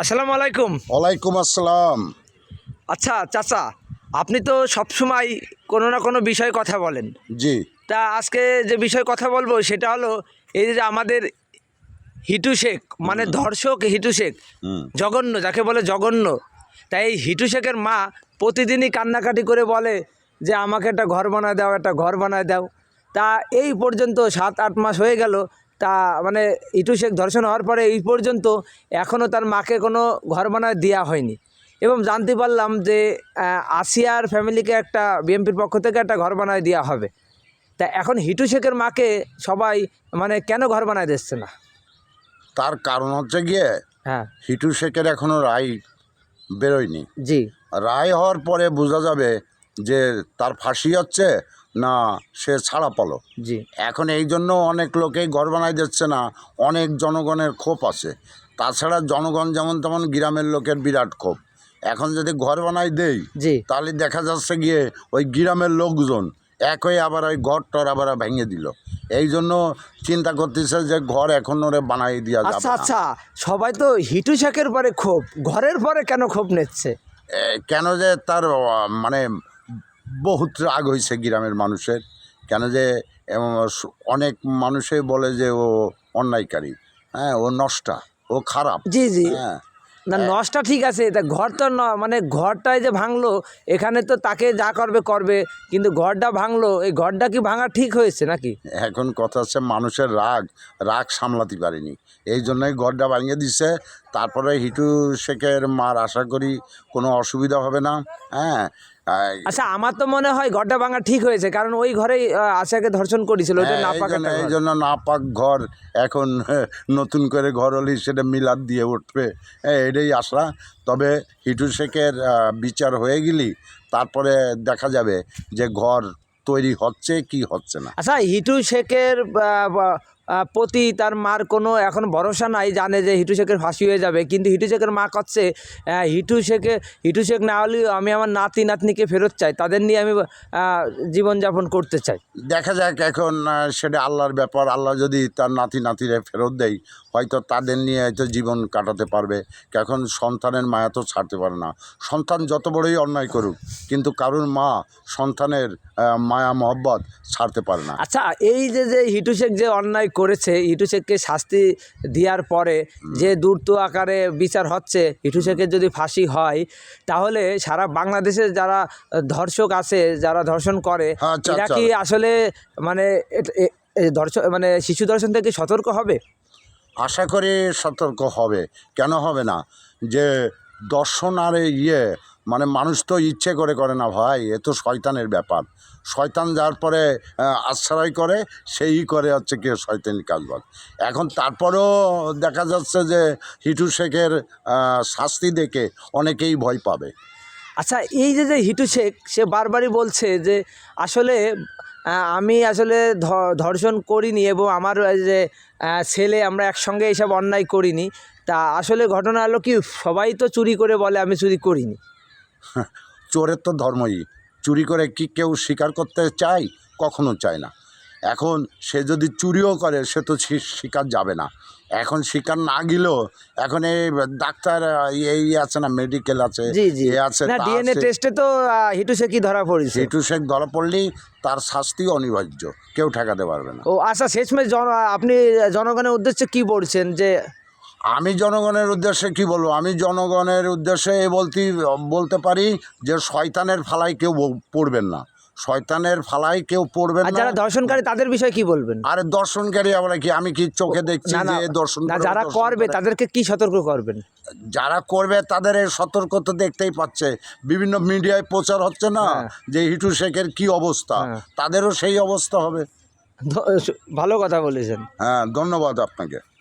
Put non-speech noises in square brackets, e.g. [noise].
আসসালামু আলাইকুম। ওয়ালাইকুম আসসালাম। আচ্ছা চাচা আপনি তো সবসময় কোনো না কোনো বিষয়ে কথা বলেন। জি। তা আজকে যে বিষয়ে কথা বলব সেটা হলো এই যে আমাদের হিটু শেখ মানে ধর্ষক হিটু শেখ জঘন্য যাকে বলে জঘন্য তাই এই হিটু শেখের মা প্রতিদিনই কান্নাকাটি করে বলে যে আমাকে একটা ঘর বানায় দাও একটা ঘর বানায় দাও। তা এই পর্যন্ত সাত আট মাস হয়ে গেল তা মানে ইটু শেখ ধর্ষণ হওয়ার পরে এই পর্যন্ত এখনও তার মাকে কোনো ঘর বানায় দেওয়া হয়নি। এবং জানতে পারলাম যে আসিয়ার ফ্যামিলিকে একটা বিএমপির পক্ষ থেকে একটা ঘর বানায় দেওয়া হবে। তা এখন হিটু শেখের মাকে সবাই মানে কেন ঘর বানায় দিচ্ছে না? তার কারণ হচ্ছে গিয়ে হ্যাঁ। হিটু শেখের এখনও রায় বেরোয়নি। জি। রায় হওয়ার পরে বোঝা যাবে যে তার ফাঁসি হচ্ছে না সে ছাড়া পালো। জি। এখন এই জন্য অনেক লোকেই ঘর বানাই দিচ্ছে না অনেক জনগণের ক্ষোভ আছে। তাছাড়া জনগণ যেমন তেমন গ্রামের লোকের বিরাট ক্ষোভ। এখন যদি ঘর বানাই দেই জি। তাহলে দেখা যাচ্ছে গিয়ে ওই গ্রামের লোকজন এক হয়ে আবার ওই ঘর টর আবার ভেঙে দিল। এই জন্য চিন্তা করতেছে যে ঘর এখন ওরে বানাই দেওয়া যাবে আচ্ছা আচ্ছা সবাই তো হিটু শেখের পরে ক্ষোভ। ঘরের পরে কেন ক্ষোভ নিচ্ছে? কেন যে তার মানে বহুত রাগ হয়েছে গ্রামের মানুষের। কেন যে অনেক মানুষই বলে যে ও অন্যায়কারী। হ্যাঁ ও নষ্টা ও খারাপ। জি জি। হ্যাঁ। না নষ্টা ঠিক আছে তা ঘর তো ন মানে ঘরটাই যে ভাঙলো এখানে তো তাকে যা করবে করবে কিন্তু ঘরটা ভাঙলো এই ঘরটা কি ভাঙা ঠিক হয়েছে নাকি? এখন কথা হচ্ছে মানুষের রাগ রাগ সামলাতে পারেনি। এই জন্যই ঘরটা ভাঙিয়ে দিছে তারপরে হিটু শেখের মার আশা করি কোনো অসুবিধা হবে না। হ্যাঁ আচ্ছা আমার তো মনে হয় ঘরটা ভাঙা ঠিক হয়েছে কারণ ওই ঘরেই আশাকে ধর্ষণ করেছিল হ্যাঁ, এই জন্য এই ঘর। এখন হ্যাঁ, নতুন করে ঘর হলে সেটা মিলাদ দিয়ে উঠবে। হ্যাঁ এটাই আশা। তবে হিটু শেখের বিচার হয়ে গেলি তারপরে দেখা যাবে যে ঘর তৈরি হচ্ছে কি হচ্ছে না। আচ্ছা হিটু শেখের প্রতি তার মার কোনো এখন ভরসা নাই জানে যে হিটু শেখের ফাঁসি হয়ে যাবে। কিন্তু হিটু শেখের মা করছে হিটু শেখে হিটু শেখ না হলেও আমি আমার নাতি নাতনিকে ফেরত চাই তাদের নিয়ে আমি জীবনযাপন করতে চাই। দেখা যাক এখন সেটা আল্লাহর ব্যাপার। আল্লাহ যদি তার নাতি নাতিরে ফেরত দেয় হয়তো তাদের নিয়ে হয়তো জীবন কাটাতে পারবে। এখন সন্তানের মায়া তো ছাড়তে পারে না। সন্তান যত বড়ই অন্যায় করুক কিন্তু কারুর মা সন্তানের মায়া মহব্বত ছাড়তে পারে না। আচ্ছা এই যে যে হিটু শেখ যে অন্যায় করেছে হিটু শেখকে শাস্তি দেওয়ার পরে যে দ্রুত আকারে বিচার হচ্ছে হিটু শেখের যদি ফাঁসি হয় তাহলে সারা বাংলাদেশে যারা ধর্ষক আছে যারা ধর্ষণ করে আচ্ছা, এরা আচ্ছা। কি আসলে মানে ধর্ষণ মানে শিশু ধর্ষণ থেকে সতর্ক হবে? আশা করি সতর্ক হবে। কেন হবে না? যে দর্শন আর ইয়ে মানে মানুষ তো ইচ্ছে করে করে না ভাই, এ তো শয়তানের ব্যাপার। শয়তান যার পরে আশ্রয় করে, সেই করে হচ্ছে কি শয়তানি কাজবাজ। এখন তারপরেও দেখা যাচ্ছে যে হিটু শেখের শাস্তি দেখে অনেকেই ভয় পাবে। আচ্ছা এই যে যে হিটু শেখ, সে বারবারই বলছে যে আসলে আমি আসলে ধর্ষণ করিনি এবং আমার যে ছেলে, আমরা একসঙ্গে এইসব অন্যায় করিনি। তা আসলে ঘটনা হলো কি, সবাই তো চুরি করে বলে আমি চুরি করিনি। [laughs] চোরের তো ধর্মই। চুরি করে কি কেউ স্বীকার করতে চায়? কখনো চায় না। এখন সে যদি চুরিও করে সে তো স্বীকার যাবে না। এখন স্বীকার না গেলেও এখন এই ডাক্তার এই আছে না মেডিকেল আছে এ আছে না ডিএনএ টেস্টে তো হিটু শেখই ধরা পড়েছে। হিটু শেখ ধরা পড়লেই তার শাস্তি অনিবার্য। কেউ ঠেকাতে পারবে না। ও আচ্ছা শেষমেশ জন আপনি জনগণের উদ্দেশ্যে কি বলছেন যে আমি জনগণের উদ্দেশ্যে কি বলব? আমি জনগণের উদ্দেশ্যে এ বলতে বলতে পারি যে শয়তানের ফালায় কেউ পড়বেন না। শয়তানের ফালায় কেউ পড়বেন আর না। যারা দর্শনকারী তাদের বিষয়ে কি বলবেন? আরে দর্শনকারী আমরা কি আমি কি চোখে দেখছি যে দর্শন যারা করবে তাদেরকে কি সতর্ক করবেন? যারা করবে তাদের এই সতর্ক তো দেখতেই পাচ্ছে। বিভিন্ন মিডিয়ায় প্রচার হচ্ছে না হ্যাঁ। যে হিটু শেখের কি অবস্থা? হ্যাঁ। তাদেরও সেই অবস্থা হবে। ভালো কথা বলেছেন। হ্যাঁ ধন্যবাদ আপনাকে।